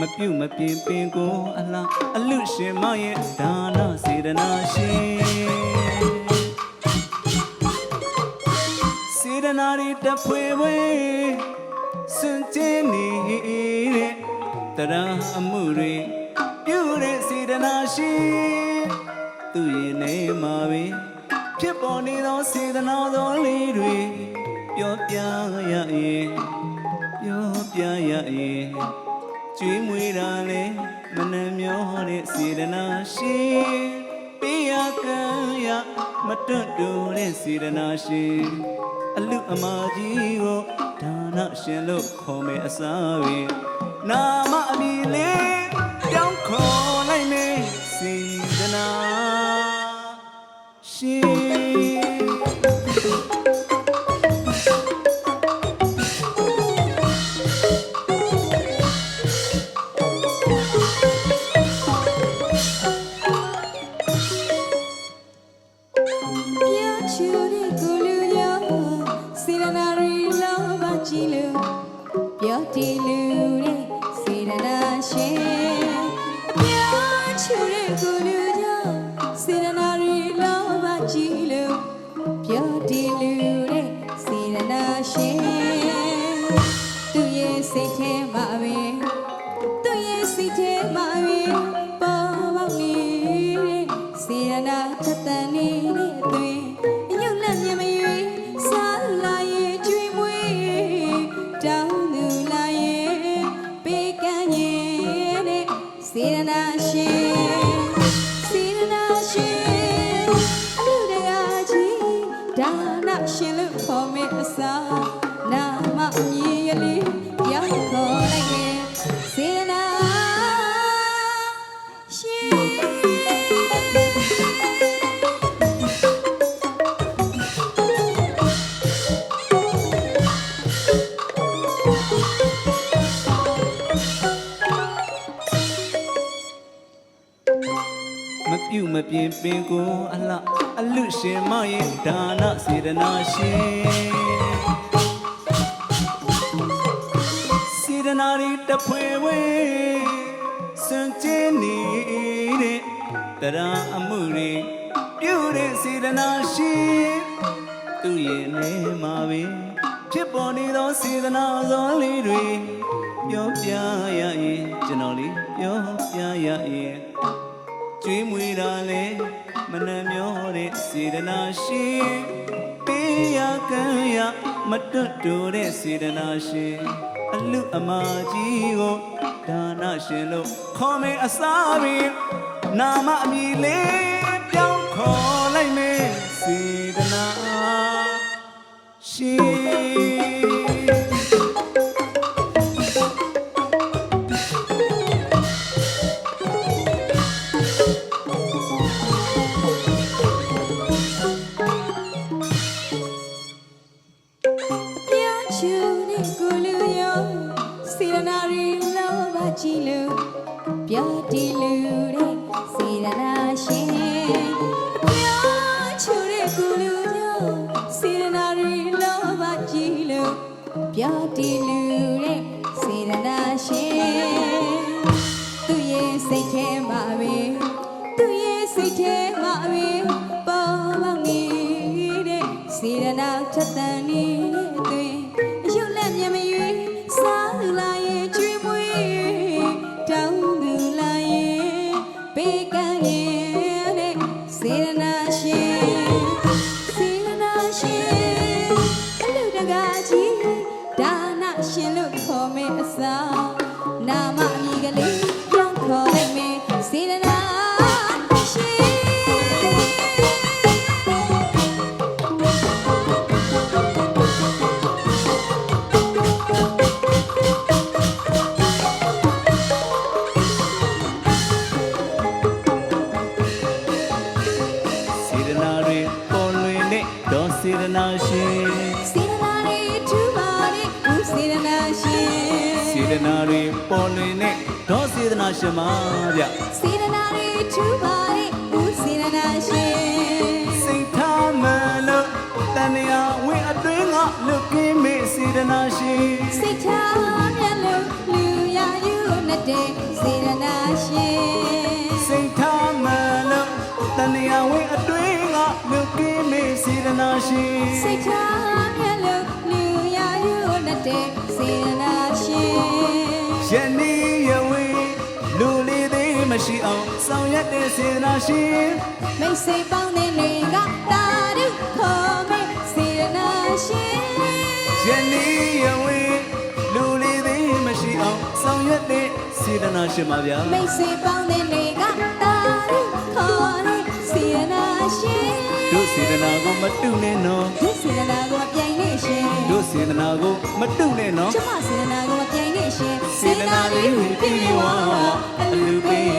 မပြုတ်မပြင်းပင်ကိုအလားအလူရှင်မရဲ့ဒါနစေတနာရှင်စေတနာရီတဖွေဖွေစွန့်ကျင်နေတဲ့တရားအမှုတွေပြုတဲ့စေတနာရှင်သူရဲ့နေမှာပဲဖြစ်ပေါ်နေသောစေတနာတော်လေးတွေပြောပြရရင်ပြောပြရရင် ကျွေးမွေးတာလေမနှမျောတဲ့စေတနာရှင်ပေးရကံရမတွတ်တူတဲ့စေတနာရှင်အလူအမာကြီးကိုဒါနရှင်လို့ခေါ်မယ်အစားပဲနာမအမီလေး ပြောတည်လူတဲ့စေရနာရှင်ပြချူတဲ့ကိုလူရောစေရနာရီလောဘကြည်လူပြောတည်လူတဲ့စေရနာရှင်သူရဲ့စိတ်ထဲမှာပဲသူရဲ့စိတ်ထဲမှာပဲပေါ်ပေါက်နေတဲ့စေရနာသတ္တန်နေတဲ့ ပြုတ်မပြင်းပင်ကိုအလှအလူရှင်မရဲ့ဒါနစေတနာရှင်စေတနာရီတဖွေဝေစွန့်ကျင်နေတဲ့တရားအမှုတွေပြုတဲ့စေတနာရှင်သူရဲ့နေမှာပဲဖြစ်ပေါ်နေသောစေတနာသောလေးတွေပြောပြရရင်ကျွန်တော်လေးပြောပြရရင် ကျွေးမွေးတာလေမနှမျောတဲ့စေတနာရှင်ပေးရကံရမတွတ်တူတဲ့စေတနာရှင်အလူအမာကြီးကိုဒါနရှင်လို့ခေါ်မယ်အစားပြီးနာမအမည်လေးပြောင်းခေါ် စေရနာရီလောဘကြည်လူပြောတည်လူတဲ့စေရနာရှင်ပြချူတဲ့ကိုလူရောစေရနာရီလောဘကြည်လူပြောတည်လူတဲ့စေရနာရှင်သူရဲ့စိတ်ထဲမှာပဲသူရဲ့စိတ်ထဲမှာပဲပေါ်ပေါက်နေတဲ့စေရနာထက်သန်နေ တဲ့စေ Siranashi Siranari Chumari U Siranashi Siranari Polini To Siranashi Maria Siranari Chumari U Siranashi Sintamalo Tania We are doing not looking me Siranashi Sintamalo Luya Yunate Siranashi Sintamalo Tania We are စေတနာရှင်စိတ်ထားမြတ်လို့လူရယူတဲ့စေရနာရှင်ယနေ့ရဝင်းလူလေးသေးမရှိအောင်ဆောင်ရွက်တဲ့စေတနာရှင်မိတ်ဆွေပေါင်းတဲ့လေကတာရုခေါ်မေစေရနာရှင်ယနေ့ရဝင်းလူလေးသေးမရှိအောင်ဆောင်ရွက်တဲ့စေတနာရှင်ပါဗျာမိတ်ဆွေပေါင်းတဲ့လေ တို့စေတနာကိုမတုနဲ့နော်ဒီစေရနာကိုပြိုင်နေရှင်တို့စေတနာကိုမတုနဲ့နော်ကျမစေရနာကိုပြိုင်နေရှင်စေတနာလေးကိုပြည့်ဝအလူပေး